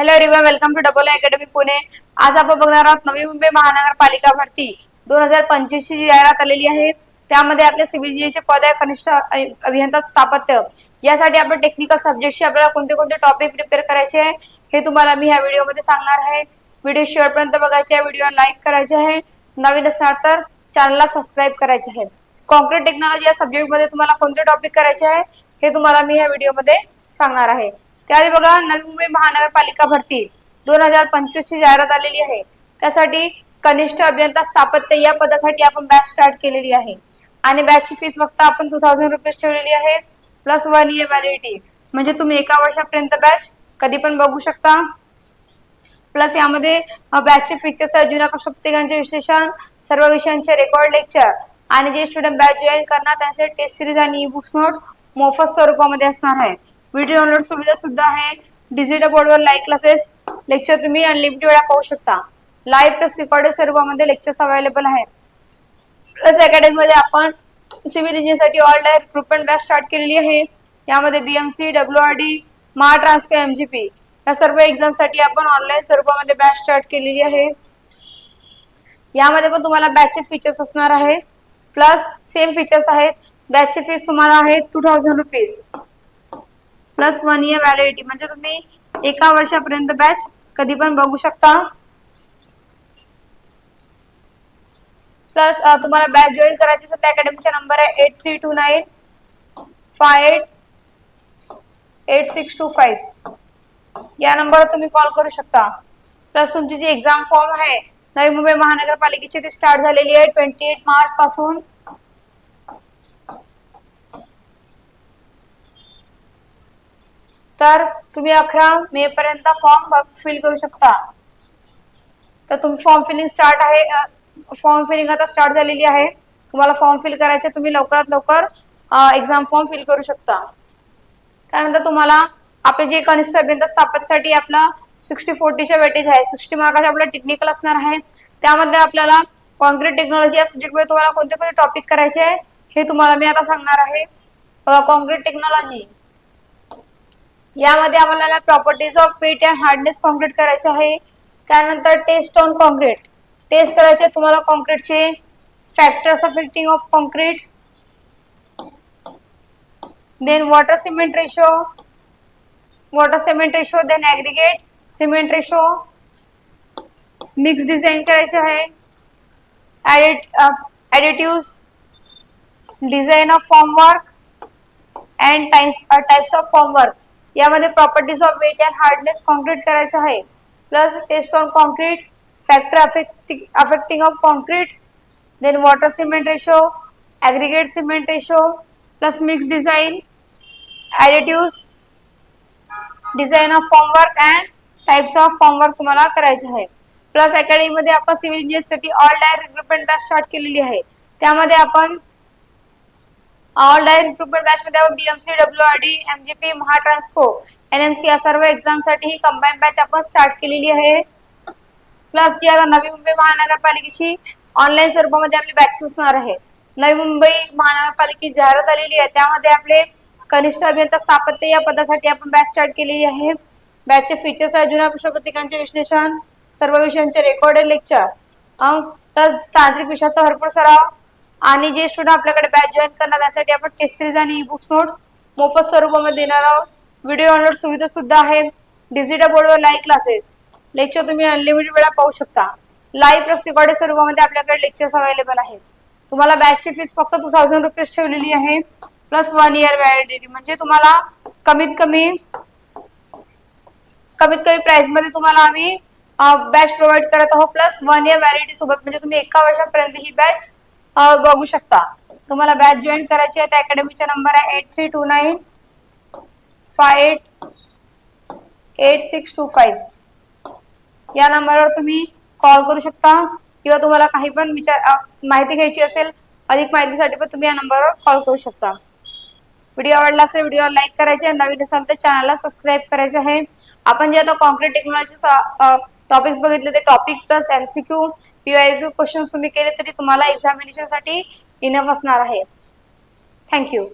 Hello everyone welcome to double academy Pune आज आपण बघणार आहोत नवी मुंबई महानगरपालिका भरती. दोन हजार पंचवीस ची जाहिरात आलेली आहे त्यामध्ये आपल्या सिव्हिल चे पद आहे कनिष्ठ अभियंता स्थापत्य. यासाठी आपण टेक्निकल सब्जेक्टशी आपल्याला कोणते कोणते टॉपिक प्रिपेअर करायचे आहे हे तुम्हाला मी ह्या व्हिडिओमध्ये सांगणार आहे. व्हिडिओ शेवटपर्यंत बघायचे आहे व्हिडिओ लाईक करायचे आहे. नवीन असणार तर चॅनलला सबस्क्राईब करायचे आहे. कॉन्क्रीट टेक्नॉलॉजी या सब्जेक्टमध्ये तुम्हाला कोणते टॉपिक करायचे आहे हे तुम्हाला मी ह्या व्हिडिओमध्ये सांगणार आहे. त्याआधी बघा नवी मुंबई महानगरपालिका भरती दोन हजार पंचवीस ची जाहिरात आलेली आहे. त्यासाठी कनिष्ठ अभियंता स्थापत्य या पदासाठी आपण बॅच स्टार्ट केलेली आहे. आणि बॅचची फीस फक्त आपण टू थाउजंड रुपीज ठेवलेली आहे प्लस वन इयर व्हॅलिडिटी म्हणजे तुम्ही एका वर्षापर्यंत बॅच कधी पण बघू शकता. प्लस यामध्ये बॅचचे फीचर्स आहेत जुन्या प्रश्नपत्रिकांचे विश्लेषण सर्व विषयांचे रेकॉर्ड लेक्चर आणि जे स्टुडंट बॅच जॉईन करणार त्यांचे टेस्ट सिरीज आणि ई बुक्स नोट मोफत स्वरूपामध्ये असणार आहे. व्हिडिओ डाउनलोड सुविधा सुद्धा आहे. डिजिटल बोर्डवर लाईव्ह क्लासेस लेक्चर तुम्ही अनलिमिटेड वेळा पाहू शकता. लाईव्ह प्लस रेकॉर्डेड स्वरूपामध्ये लेक्चर्स अवेलेबल आहेत. प्लस अकॅडमी मध्ये आपण civil इंजिनिअरसाठी all dire recruitment batch start केलेली आहे. यामध्ये BMC W R D Maha transfer MGP या सर्व एक्झामसाठी आपण ऑनलाईन स्वरूपामध्ये बॅच स्टार्ट केलेली आहे. यामध्ये पण तुम्हाला बॅचचे फीचर्स असणार आहे. प्लस सेम फीचर्स आहेत. बॅचची फीस तुम्हाला आहे two thousand rupees plus one year validity म्हणजे तुम्ही एका वर्षापर्यंत बॅच कधी पण बघू शकता. प्लस तुम्हाला बॅच जॉईन करायची असेल त्या अकॅडमीचा नंबर आहे eight three two nine five eight eight six two five या नंबरवर तुम्ही कॉल करू शकता. प्लस तुमची जी एक्झाम फॉर्म आहे नवी मुंबई महानगरपालिकेची ती स्टार्ट झालेली आहे ट्वेंटी एट मार्च पासून तर तुम्ही अकरा मे पर्यंत फॉर्म फिल करू शकता. तर तुम्ही फॉर्म फिलिंग स्टार्ट आहे फॉर्म फिलिंग आता स्टार्ट झालेली आहे. तुम्हाला फॉर्म फिल करायचे तुम्ही लवकरात लवकर एक्झाम फॉर्म फिल करू शकता. त्यानंतर तुम्हाला आपले जे कनिष्ठ अभियंता स्थापनेसाठी आपलं सिक्स्टी फोर्टीच्या वेटेज आहे सिक्स्टी मार्काचे आपलं टेक्निकल असणार आहे. त्यामध्ये आपल्याला कॉन्क्रीट टेक्नॉलॉजी या सब्जेक्टमध्ये तुम्हाला कोणते कोणते टॉपिक करायचे आहे हे तुम्हाला मी आता सांगणार आहे. कॉन्क्रीट टेक्नॉलॉजी यामध्ये आम्हाला properties of wet and hardness concrete करायचं आहे. त्यानंतर टेस्ट ऑन कॉन्क्रीट टेस्ट करायचे तुम्हाला कॉन्क्रीटचे factors affecting of concrete then water cement ratio water cement ratio then aggregate cement ratio mix design करायचे आहे. ॲडिट्यूज design of form work and types of formwork यामध्ये properties of wet and hardness concrete करायचं आहे. Plus test on concrete factor affecting affecting of concrete then water cement ratio aggregate cement ratio plus mix design ॲडिट्यूज design of formwork and types of formwork तुम्हाला करायचे आहे. Plus अकॅडमीमध्ये आपण civil इंजिनिअरसाठी all direct recruitment batch start केलेली आहे. त्यामध्ये आपण all डायर इम्प्रुव्हमेंट बॅच मध्ये आपण BMC W R D MGP Mahatransco NMC या सर्व एक्झामसाठी ही कंबाईन बॅच आपण स्टार्ट केलेली आहे. प्लस जी आता नवी मुंबई महानगरपालिकेची ऑनलाईन स्वरूपामध्ये आपली बॅचेस असणार आहे. नवी मुंबई महानगरपालिकेची जाहिरात आलेली आहे. त्यामध्ये आपले कनिष्ठ अभियंता स्थापत्य या पदासाठी आपण बॅच स्टार्ट केलेली आहे. बॅचचे फीचर्स आहे जुन्या प्रश्नपत्रिकांचे विश्लेषण सर्व विषयांचे रेकॉर्डेड लेक्चर प्लस तांत्रिक विषयाचा भरपूर सराव आणि जे स्टुडंट आपल्याकडे बॅच जॉईन करणार त्यासाठी आपण टेस्ट सिरीज आणि ई बुक्स नोट मोफत स्वरूपामध्ये देणार आहोत. व्हिडिओ डाउनलोड सुविधा सुद्धा आहे. डिजिटल बोर्डवर लाईव्ह क्लासेस लेक्चर तुम्ही अनलिमिटेड वेळा पाहू शकता. लाईव्ह प्लस रेकॉर्डेड स्वरूपामध्ये आपल्याकडे लेक्चर्स अवेलेबल आहेत. तुम्हाला बॅचची फीस फक्त टू थाउजंड रुपीज ठेवलेली आहे. प्लस वन इयर व्हॅलिडिटी म्हणजे तुम्हाला कमीत कमी कमीत कमी प्राइसमध्ये तुम्हाला आम्ही बॅच प्रोव्हाइड करत आहोत. प्लस वन इयर व्हॅलिडिटी सोबत. म्हणजे तुम्ही एका वर्षापर्यंत ही बॅच बघू शकता. तुम्हाला बॅच जॉईन करायची आहे त्या अकॅडमीचा नंबर आहे eight three two nine five eight eight six two five या नंबरवर तुम्ही कॉल करू शकता किंवा तुम्हाला काही पण विचार माहिती घ्यायची असेल अधिक माहितीसाठी पण तुम्ही या नंबरवर कॉल करू शकता. व्हिडिओ आवडला असेल व्हिडिओ लाईक करायचे. नवीन असाल तर चॅनलला सबस्क्राईब करायचे आहे. आपण जे आता कॉन्क्रीट टेक्नॉलॉजी टॉपिक्स बघितले ते topic plus MCQ PIQ question तुम्ही केले तरी तुम्हाला एक्झामिनेशनसाठी इनफ असणार आहे. थँक्यू